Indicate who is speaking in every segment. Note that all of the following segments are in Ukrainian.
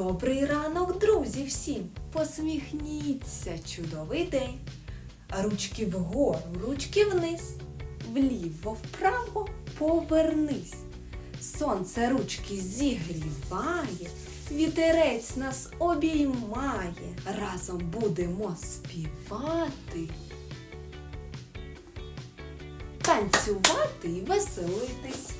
Speaker 1: Добрий ранок, друзі, всім! Посміхніться, чудовий день. Ручки вгору, ручки вниз, вліво, вправо повернись. Сонце ручки зігріває, вітерець нас обіймає. Разом будемо співати, танцювати і веселитись.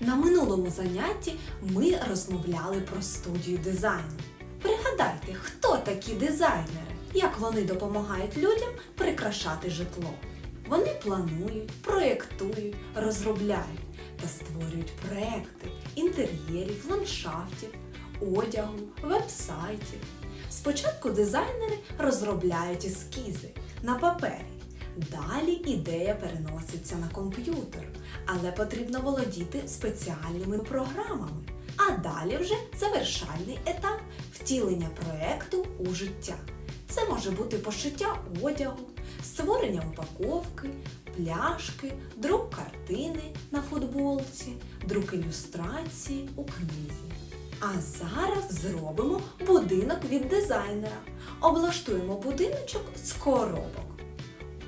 Speaker 1: На минулому занятті ми розмовляли про студію дизайну. Пригадайте, хто такі дизайнери, як вони допомагають людям прикрашати житло. Вони планують, проєктують, розробляють та створюють проекти інтер'єрів, ландшафтів, одягу, вебсайтів. Спочатку дизайнери розробляють ескізи на папері. Далі ідея переноситься на комп'ютер, але потрібно володіти спеціальними програмами. А далі вже завершальний етап втілення проекту у життя. Це може бути пошиття одягу, створення упаковки, пляшки, друк картини на футболці, друк ілюстрації у книзі. А зараз зробимо будинок від дизайнера. Облаштуємо будиночок з коробок.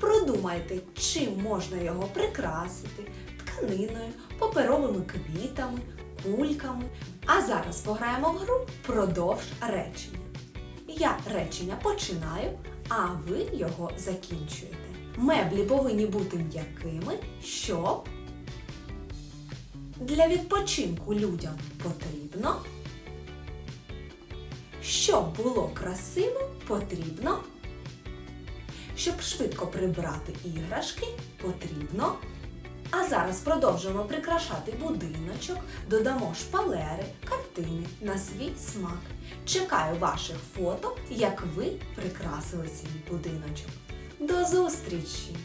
Speaker 1: Продумайте, чим можна його прикрасити тканиною, паперовими квітами, кульками. А зараз пограємо в гру продовж речення. Я речення починаю, а ви його закінчуєте. Меблі повинні бути м'якими, щоб для відпочинку людям потрібно. Щоб було красиво, потрібно. Щоб швидко прибрати іграшки, потрібно. А зараз продовжуємо прикрашати будиночок, додамо шпалери, картини на свій смак. Чекаю ваших фото, як ви прикрасили свій будиночок. До зустрічі!